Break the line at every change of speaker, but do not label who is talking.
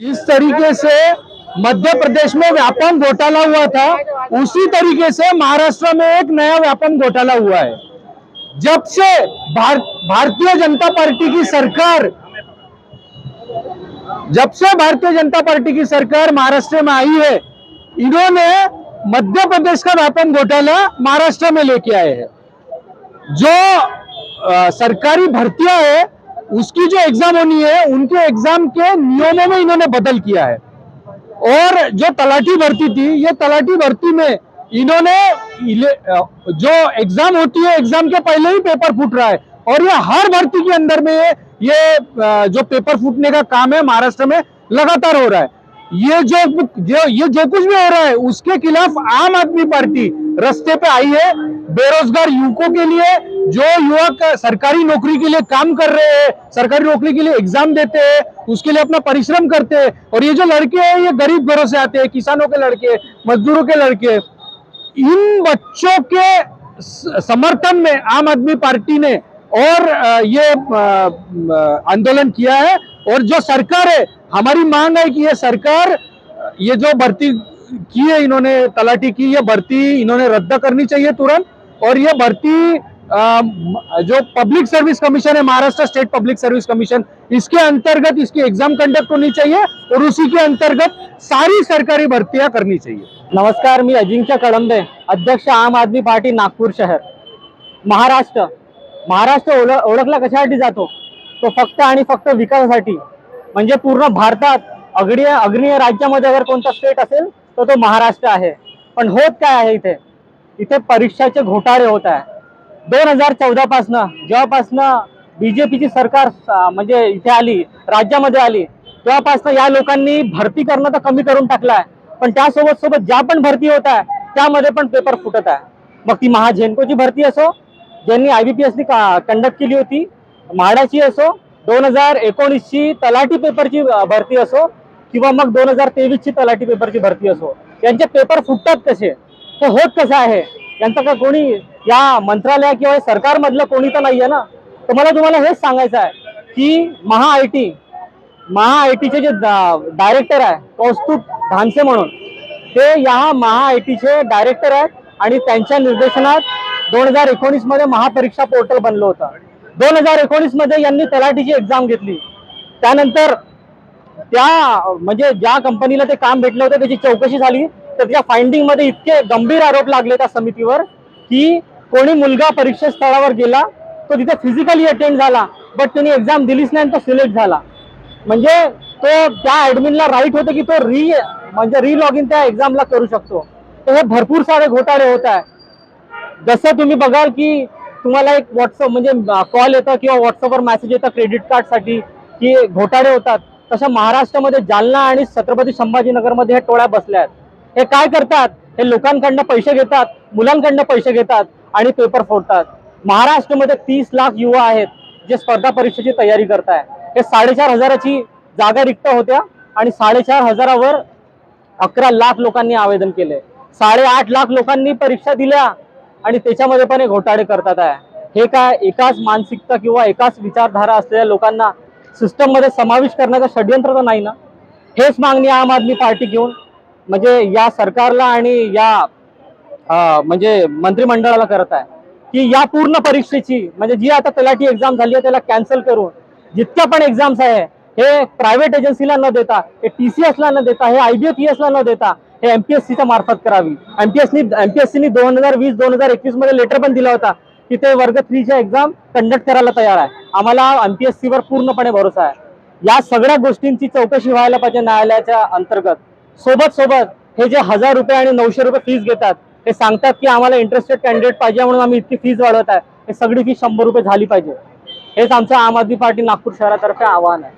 जिस तरीके से मध्य प्रदेश में व्यापम घोटाला हुआ था उसी तरीके से महाराष्ट्र में एक नया व्यापम घोटाला हुआ है। जब से भार, भारतीय जनता पार्टी की सरकार जब से भारतीय जनता पार्टी की सरकार महाराष्ट्र में आई है इन्होंने मध्य प्रदेश का व्यापम घोटाला महाराष्ट्र में लेके आए हैं। जो अ, सरकारी भर्तियाँ है उसकी जो एग्ज़ाम होनी है उनके एग्ज़ाम के नियमों में इन्होंने बदल किया है। और जो तलाटी भर्ती थी ये तलाठी भर्ती में इन्होंने जो एग्ज़ाम होती है एग्ज़ाम के पहले ही पेपर फूट रहा है। और ये हर भर्ती के अंदर में ये ये, जो पेपर फूटने का काम है महाराष्ट्र में लगातार हो रहा है। ये जो जो ये जो कुछ भी हो रहा है उसके खिलाफ आम आदमी पार्टी रस्ते पे आई है बेरोजगार युवकों के लिए, जो युवक सरकारी नौकरी के लिए काम कर रहे हैं, सरकारी नौकरी के लिए एग्ज़ाम देते हैं, उसके लिए अपना परिश्रम करते हैं, और ये जो लड़के हैं, ये गरीब घरों से आते हैं, किसानों के लड़के, मजदूरों के लड़के, इन बच्चों के समर्थन में आम आदमी पार्टी ने और ये आंदोलन किया है, और जो सरकार है, हमारी मांग है कि ये सरकार, ये जो भर्ती की है इन्होंने तलाटी की ये भर्ती इन्होंने रद्द करनी चाहिए तुरंत और ये भर्ती अ, जो पब्लिक सर्विस कमीशन है Maharashtra state public service commission इसके अंतर्गत इसकी एग्जाम कंडक्ट होनी चाहिए और उसी के अंतर्गत सारी सरकारी भर्तियां करनी चाहिए।
नमस्कार मी अजिंक्य कळंबे अध्यक्ष आम आदमी पार्टी नागपूर शहर महाराष्ट्र. महाराष्ट्र ओळखला कशासाठी जातो? तो फक्त आणि फक्त विकासासाठी म्हणजे पूर्ण भारतात अग्रणीय अग्निय राज्यामध्ये अगर कोणता स्टेट असेल तर तो महाराष्ट्र आहे. पण होत काय आहे इथे? इथे परीक्षाचे घोटाळे होत आहे. दोन हजार चौदा पासनं जेव्हापासनं बीजेपीची सरकार म्हणजे इथे आली राज्यामध्ये आली तेव्हापासनं या लोकांनी भरती करणं तर कमी करून टाकलं आहे. पण त्यासोबत सोबत ज्या पण भरती होत आहे त्यामध्ये पण पेपर फुटत आहे. मग ती महाझेनकोची भरती असो ज्यांनी आय बी पी एसनी कंडक्ट केली होती म्हाडाची असो दोन हजार एकोणीसची तलाठी पेपरची भरती असो किंवा मग दोन हजार तेवीसची तलाठी पेपरची भरती असो. यांचे पेपर फुटतात कसे? तो होत कसं आहे? यांचं का कोणी या मंत्रालय किंवा सरकारमधलं कोणी तर नाहीये ना? तर मला तुम्हाला हेच सांगायचं आहे की Maha I T Maha I टीचे जे डायरेक्टर आहे कौस्तुभ धानसे म्हणून ते या महा आय टीचे डायरेक्टर आहेत आणि त्यांच्या निर्देशनात दोन हजार एकोणीसमध्ये महापरीक्षा पोर्टल बनलं होतं. दोन हजार एकोणीसमध्ये यांनी तलाठीची एक्झाम घेतली. त्यानंतर त्या म्हणजे ज्या कंपनीला ते काम भेटलं होतं त्याची चौकशी झाली तर त्या फाइंडिंगमध्ये इतके गंभीर आरोप लागले त्या समितीवर की कोणी मुलगा परीक्षा स्थळावर गेला तो तिथे फिजिकली अटेंड झाला बट त्यांनी एक्झाम दिलीच नाही तो सिलेक्ट झाला. म्हणजे तो त्या ऍडमिनला राईट होतं की तो री म्हणजे री लॉग इन त्या एक्झामला करू शकतो. तर हे भरपूर सारे घोटाळे होत आहे. जसं तुम्ही बघाल की तुम्हाला एक व्हॉट्सअप म्हणजे कॉल येतं किंवा व्हॉट्सअपवर मेसेज येतं क्रेडिट कार्डसाठी की घोटाळे होतात. तसं महाराष्ट्रामध्ये जालना आणि छत्रपती संभाजीनगरमध्ये हे टोळ्या बसल्या आहेत. हे काय करतात? हे लोकांकडनं पैसे घेतात मुलांकडनं पैसे घेतात आणि पेपर फोडतात. महाराष्ट्रामध्ये तीस लाख युवा आहेत जे स्पर्धा परीक्षेची तयारी करताय. हे साडेचार हजाराची जागा रिक्त होत्या आणि साडेचार हजारावर अकरा लाख लोकांनी आवेदन केले. साडेआठ लाख लोकांनी परीक्षा दिल्या आणि त्याच्यामध्ये पण हे घोटाळे करतात आहे. हे काय एकाच मानसिकता किंवा एकाच विचारधारा असलेल्या लोकांना सिस्टममध्ये समावेश करण्याचं षडयंत्र तर नाही ना? हेच मागणी आम आदमी पार्टी घेऊन म्हणजे या सरकारला आणि या म्हणजे मंत्रिमंडळाला करत आहे. की या पूर्ण परीक्षेची म्हणजे जी आता तलाठी एक्झाम झाली आहे त्याला कॅन्सल करून जितक्या पण एक्झाम्स आहे हे प्रायव्हेट एजन्सीला न देता हे टी सी ला न देता हे आयबीएपीएस ला न देता हे एमपीएससीच्या मार्फत करावी. एमपीएससी एमपीएससीनी दोन हजार वीस दोन हजार एकवीसमध्ये लेटर पण दिला होता. तिथे ते वर्ग थ्रीच्या एक्झाम कंडक्ट करायला तयार आहे. आम्हाला एमपीएससी वर पूर्णपणे भरोसा आहे. या सगळ्या गोष्टींची चौकशी व्हायला पाहिजे न्यायालयाच्या अंतर्गत. सोबत सोबत हे जे हजार रुपये आणि नऊशे रुपये फीस घेतात हे सांगतात की आम्हाला इंटरेस्टेड कॅन्डिडेट पाहिजे म्हणून आम्ही इतकी फीज वाढवत आहे. हे सगळी फी शंभर रुपये झाली पाहिजे. हेच आमचं आम आदमी पार्टी नागपूर शहरातर्फे आवाहन आहे.